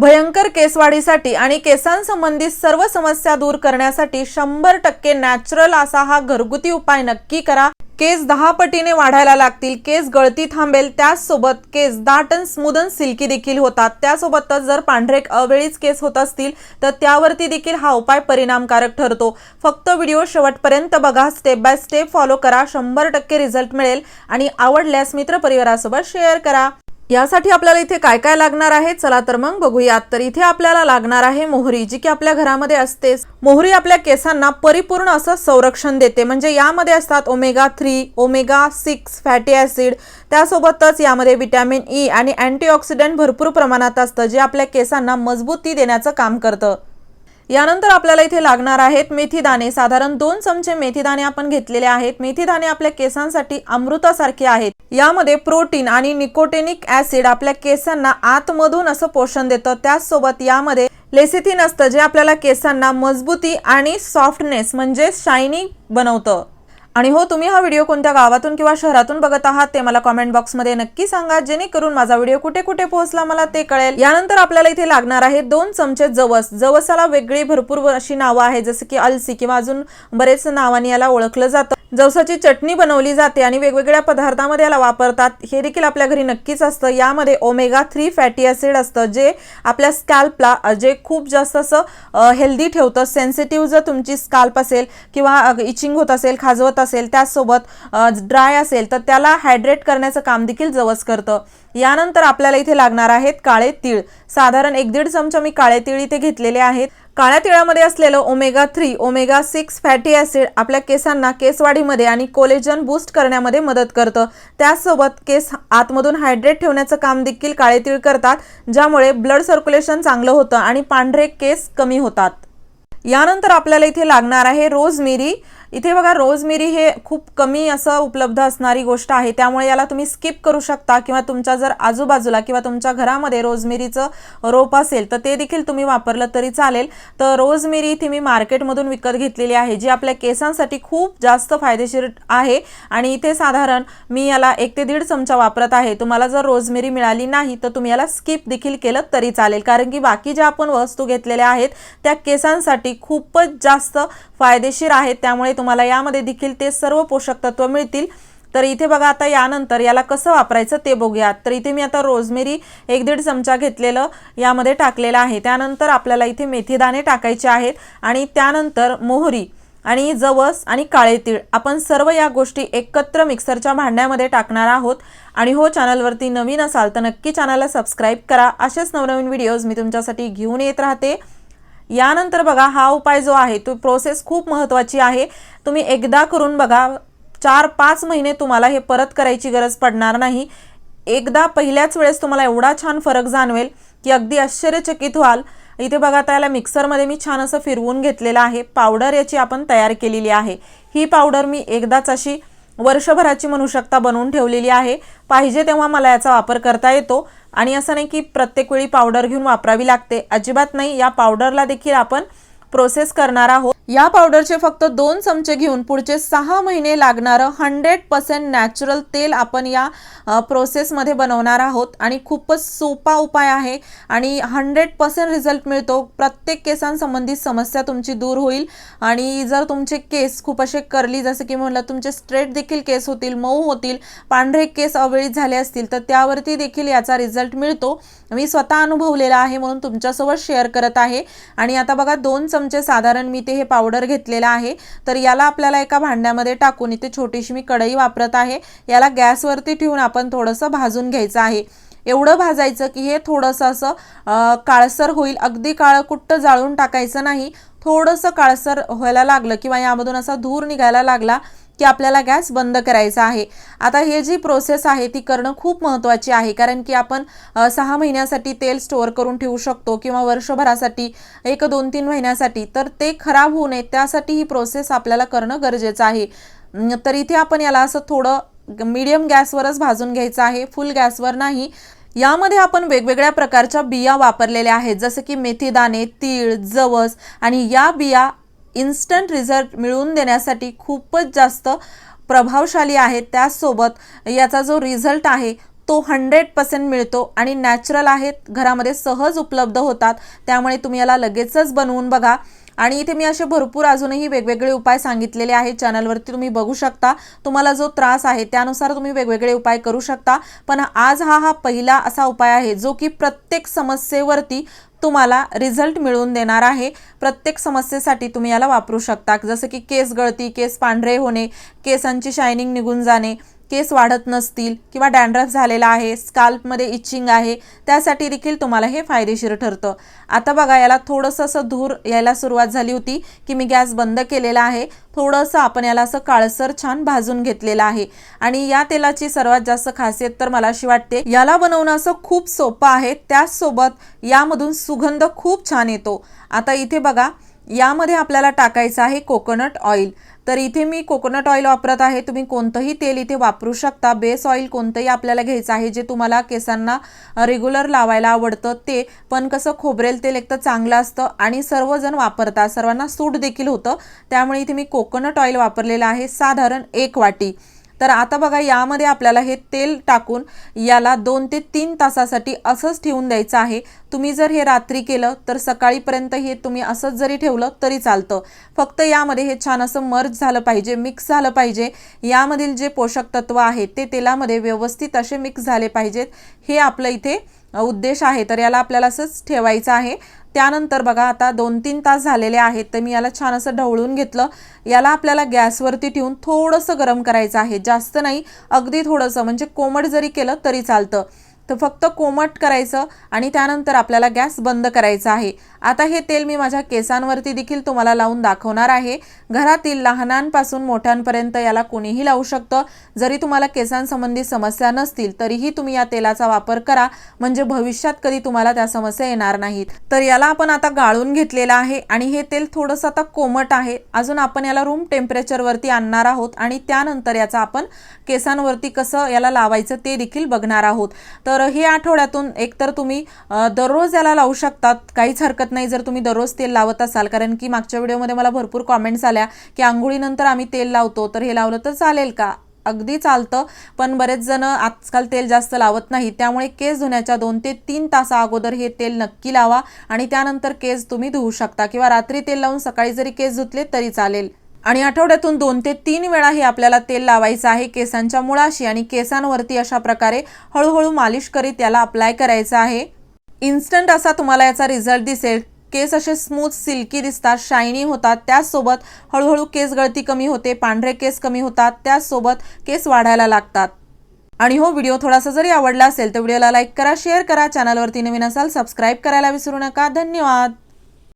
भयंकर केसवाढीसाठी आणि केसांसंबंधित सर्व समस्या दूर करण्यासाठी शंभर टक्के नॅचरल असा हा घरगुती उपाय नक्की करा. केस दहा पटीने वाढायला लागतील केस गळती थांबेल त्याचसोबत केस दाट स्मूदन स्मूद सिल्की देखील होतात. त्यासोबतच जर पांढरे अवेळीच केस होत असतील तर त्यावरती देखील हा उपाय परिणामकारक ठरतो. फक्त व्हिडिओ शेवटपर्यंत बघा स्टेप बाय स्टेप फॉलो करा शंभर टक्के रिझल्ट मिळेल. आणि आवडल्यास मित्रपरिवारासोबत शेअर करा. यासाठी आपल्याला इथे काय काय लागणार आहे? चला तर मग बघूयात. तर इथे आपल्याला लागणार आहे मोहरी जी की आपल्या घरामध्ये असतेच मोहरी आपल्या केसांना परिपूर्ण असं संरक्षण देते. म्हणजे यामध्ये असतात omega three omega six fatty acid त्यासोबतच यामध्ये विटॅमिन ई e आणि अँटीऑक्सिडंट भरपूर प्रमाणात असतं जे आपल्या केसांना मजबूती देण्याचं काम करतं. यानंतर आपल्याला इथे लागणार आहेत मेथी दाणे. साधारण दोन चमचे मेथी दाणे आपण घेतलेले आहेत. मेथी दाणे आपल्या केसांसाठी अमृतासारखे आहेत. यामध्ये प्रोटीन आणि निकोटेनिक ऍसिड आपल्या केसांना आतमधून असं पोषण देतं. त्याचसोबत यामध्ये लेसिथिन असतं जे आपल्याला केसांना मजबूती आणि सॉफ्टनेस म्हणजे शायनिंग बनवतं. आणि हो तुम्ही हा व्हिडिओ कोणत्या गावातून किंवा शहरातून बघत आहात ते मला कॉमेंट बॉक्समध्ये नक्की सांगा. जेणेकरून माझा व्हिडिओ कुठे कुठे पोहोचला मला ते कळेल. यानंतर आपल्याला इथे लागणार आहे दोन चमचे जवस. जवसाला वेगळी भरपूर अशी नावं आहेत जसं की अलसी किंवा अजून बरेच नावाने याला ओळखलं जातं. जवसाची चटणी बनवली जाते आणि वेगवेगळ्या पदार्थामध्ये याला वापरतात. हे देखील आपल्या घरी नक्कीच असतं. यामध्ये ओमेगा थ्री फॅटी ॲसिड असतं जे आपल्या स्कॅल्पला जे खूप जास्त असं हेल्दी ठेवतं. सेन्सिटिव्ह जर तुमची स्कॅल्प असेल किंवा इचिंग होत असेल खाजवत असेल त्याचसोबत ड्राय असेल तर त्याला हायड्रेट करण्याचं काम देखील जवस करतं. यानंतर आपल्याला इथे लागणार आहेत काळे तीळ. साधारण एक दीड चमचा मी काळे तीळ इथे घेतलेले आहेत. काळ्या तिळामध्ये असलेलं omega three omega six fatty acid आपल्या केसांना केसवाढीमध्ये आणि कोलेजन बूस्ट करण्यामध्ये मदत करतं. त्याचसोबत केस आतमधून हायड्रेट ठेवण्याचं काम देखील काळे तिळ करतात ज्यामुळे ब्लड सर्क्युलेशन चांगलं होतं आणि पांढरे केस कमी होतात. यानंतर आपल्याला इथे लागणार आहे रोजमेरी इथे बघा रोजमेरी हे खूप कमी असं उपलब्ध असणारी गोष्ट आहे. त्यामुळे याला तुम्ही स्किप करू शकता किंवा तुमच्या जर आजूबाजूला किंवा तुमच्या घरामध्ये रोजमेरीचं रोप असेल तर ते देखील तुम्ही वापरलं तरी चालेल. तर रोजमेरी इथे मी मार्केटमधून विकत घेतलेली आहे जी आपल्या केसांसाठी खूप जास्त फायदेशीर आहे. आणि इथे साधारण मी याला एक ते दीड चमचा वापरत आहे. तुम्हाला जर रोजमेरी मिळाली नाही तर तुम्ही याला स्किप देखील केलं तरी चालेल. कारण की बाकी ज्या आपण वस्तू घेतलेल्या आहेत त्या केसांसाठी खूपच जास्त फायदेशीर आहेत. त्यामुळे तुम्हाला यामध्ये देखील ते सर्व पोषक तत्व मिळतील. तर इथे बघा आता यानंतर याला कसं वापरायचं ते बघूयात. तर इथे मी आता रोजमेरी एक दीड चमचा घेतलेलं यामध्ये टाकलेलं आहे. त्यानंतर आपल्याला इथे मेथीदाणे टाकायचे आहेत आणि त्यानंतर मोहरी आणि जवस आणि काळे तीळ. आपण सर्व या गोष्टी एकत्र मिक्सरच्या भांड्यामध्ये टाकणार आहोत. आणि हो चॅनलवरती नवीन असाल तर नक्की चॅनलला सबस्क्राईब करा. असेच नवनवीन व्हिडिओज मी तुमच्यासाठी घेऊन येत राहते. यानंतर बघा हा उपाय जो आहे तो प्रोसेस खूप महत्त्वाची आहे. तुम्ही एकदा करून बघा चार पाच महिने तुम्हाला हे परत करायची गरज पडणार नाही. एकदा पहिल्याच वेळेस तुम्हाला एवढा छान फरक जाणवेल की अगदी आश्चर्यचकित व्हाल. इथे बघा त्याला मिक्सरमध्ये मी छान असं फिरवून घेतलेलं आहे. पावडर याची आपण तयार केलेली आहे. ही पावडर मी एकदाच अशी वर्षभराची म्हणू शकता बनवून ठेवलेली आहे. पाहिजे तेव्हा मला याचा वापर करता येतो. आणि असं नाही की प्रत्येक वेळी पावडर घेऊन वापरावी लागते. अजिबात नाही. या पावडरला देखील आपण प्रोसेस करणार आहोत. या पावडरचे फक्त दोन चमचे घेऊन पुढचे सहा महिने लागणारं हंड्रेड पर्सेंट नॅचरल तेल आपण या प्रोसेसमध्ये बनवणार आहोत. आणि खूपच सोपा उपाय आहे. आणि हंड्रेड पर्सेंट रिझल्ट मिळतो. प्रत्येक केसांसंबंधित समस्या तुमची दूर होईल. आणि जर तुमचे केस खूप असे करली जसं की म्हणलं तुमचे स्ट्रेट देखील केस होतील मऊ होतील पांढरे केस अवेळी झाले असतील तर त्यावरती देखील याचा रिझल्ट मिळतो. मी स्वतः अनुभवलेला आहे म्हणून तुमच्यासोबत शेअर करत आहे. आणि आता बघा दोन चमचे साधारण मी ते हे पावडर घेतलेलं आहे. तर याला आपल्याला एका भांड्यामध्ये टाकून इथे छोटीशी मी कढई वापरत आहे. याला गॅसवरती ठेवून आपण थोडंसं भाजून घ्यायचं आहे. एवढं भाजायचं की हे थोडंसं असं काळसर होईल. अगदी काळं कुठं जाळून टाकायचं नाही. थोडंसं काळसर व्हायला लागलं किंवा यामधून असा धूर निघायला लागला की आपल्याला गॅस बंद करायचा आहे. आता हे जी प्रोसेस आहे ती करणं खूप महत्त्वाची आहे. कारण की आपण सहा महिन्यासाठी तेल स्टोअर करून ठेवू शकतो किंवा वर्षभरासाठी एक दोन तीन महिन्यासाठी तर ते खराब होऊ नये. त्यासाठी ही प्रोसेस आपल्याला करणं गरजेचं आहे. तर इथे आपण याला असं थोडं मीडियम गॅसवरच भाजून घ्यायचं आहे. फुल गॅसवर नाही. यामध्ये आपण वेगवेगळ्या प्रकारच्या बिया वापरलेल्या आहेत. जसं की मेथीदाणे तीळ जवस आणि या बिया इन्स्टंट रिझल्ट मिळवून देण्यासाठी खूपच जास्त प्रभावशाली आहेत त्याचसोबत याचा जो रिझल्ट आहे तो हंड्रेड पर्सेंट मिळतो आणि नॅचरल आहेत घरामध्ये सहज उपलब्ध होतात. त्यामुळे तुम्ही याला लगेचच बनवून बघा. आणि इथे मी असे भरपूर अजूनही वेगवेगळे उपाय सांगितलेले आहेत. चॅनलवरती तुम्ही बघू शकता. तुम्हाला जो त्रास आहे त्यानुसार तुम्ही वेगवेगळे उपाय करू शकता. पण आज हा हा पहिला असा उपाय आहे जो की प्रत्येक समस्येवरती तुम्हाला रिझल्ट मिळवून देणार आहे. प्रत्येक समस्येसाठी तुम्ही याला वापरू शकता. जसं की केस गळती केस पांढरे होणे केसांची शायनिंग निघून जाणे केस वाढत नसतील किंवा डॅन्ड्रफ झालेला आहे स्काल्पमध्ये इचिंग आहे त्यासाठी देखील तुम्हाला हे फायदेशीर ठरतं. आता बघा याला थोडंसं असं धूर यायला सुरुवात झाली होती की मी गॅस बंद केलेला आहे. थोडंसं आपण याला असं काळसर छान भाजून घेतलेलं आहे. आणि या तेलाची सर्वात जास्त खासियत तर मला अशी वाटते याला बनवणं असं खूप सोपं आहे. त्याचसोबत यामधून सुगंध खूप छान येतो. आता इथे बघा यामध्ये आपल्याला टाकायचं आहे कोकोनट ऑइल. तर इथे मी कोकोनट ऑइल वापरत आहे. तुम्ही कोणतंही तेल इथे वापरू शकता. बेस ऑइल कोणतंही आपल्याला घ्यायचं आहे जे तुम्हाला केसांना रेग्युलर लावायला आवडतं ते. पण कसं खोबरेल तेल एक तर चांगलं असतं आणि सर्वजण वापरतात. सर्वांना सूट देखील होतं. त्यामुळे इथे मी कोकोनट ऑइल वापरलेलं आहे. साधारण एक वाटी. तर आता बघा यामध्ये आपल्याला हे तेल टाकून याला दोन ते तीन तासासाठी असंच ठेवून द्यायचं आहे. तुम्ही जर हे रात्री केलं तर सकाळीपर्यंत हे तुम्ही असंच जरी ठेवलं तरी चालतं. फक्त यामध्ये हे छान असं मर्ज झालं पाहिजे मिक्स झालं पाहिजे. यामधील जे पोषक तत्व आहेत ते तेलामध्ये व्यवस्थित असे मिक्स झाले पाहिजेत. हे आपलं इथे उद्देश आहे. तर याला आपल्याला असंच ठेवायचं आहे. त्यानंतर बघा आता दोन तीन तास झालेले आहेत तर मी याला छान असं ढवळून घेतलं. याला आपल्याला गॅसवरती ठेवून थोडंसं गरम करायचं आहे. जास्त नाही अगदी थोडंसं म्हणजे कोमट जरी केलं तरी चालतं. तर फक्त कोमट करायचं आणि त्यानंतर आपल्याला गॅस बंद करायचा आहे. आता हे तेल मी माझ्या केसांवरती देखील तुम्हाला लावून दाखवणार आहे. घरातील लहानांपासून मोठ्यांपर्यंत याला कोणीही लावू शकतं. जरी तुम्हाला केसांसंबंधी समस्या नसतील तरीही तुम्ही या तेलाचा वापर करा. म्हणजे भविष्यात कधी तुम्हाला त्या समस्या येणार नाहीत. तर याला आपण आता गाळून घेतलेलं आहे आणि हे तेल थोडंसं आता कोमट आहे. अजून आपण याला रूम टेम्परेचरवरती आणणार आहोत आणि त्यानंतर याचा आपण केसांवरती कसं याला लावायचं ते देखील बघणार आहोत. तर तर हे आठवड्यातून एकतर तुम्ही दररोज याला लावू शकतात. काहीच हरकत नाही जर तुम्ही दररोज तेल लावत असाल. कारण की मागच्या व्हिडिओमध्ये मला भरपूर कॉमेंट्स आल्या की आंघोळीनंतर आम्ही तेल लावतो. तर हे लावलं तर चालेल का? अगदी चालतं. पण बरेच जण आजकाल तेल जास्त लावत नाही त्यामुळे केस धुण्याच्या दोन ते तीन तासा अगोदर हे तेल नक्की लावा आणि त्यानंतर केस तुम्ही धुवू शकता. किंवा रात्री तेल लावून सकाळी जरी केस धुतले तरी चालेल. आणि आठवड्यातून दोन ते तीन वेळा हे आपल्याला तेल लावायचं आहे. केसांच्या मुळाशी आणि केसांवरती अशा प्रकारे हळूहळू मालिश करीत याला अप्लाय करायचं आहे. इन्स्टंट असा तुम्हाला याचा रिझल्ट दिसेल. केस असे स्मूथ सिल्की दिसतात शायनी होतात. त्याचसोबत हळूहळू केस गळती कमी होते पांढरे केस कमी होतात. त्याचसोबत केस वाढायला लागतात. आणि हो व्हिडिओ थोडासा जरी आवडला असेल तर व्हिडिओला लाईक करा शेअर करा. चॅनलवरती नवीन असाल सबस्क्राईब करायला विसरू नका. धन्यवाद!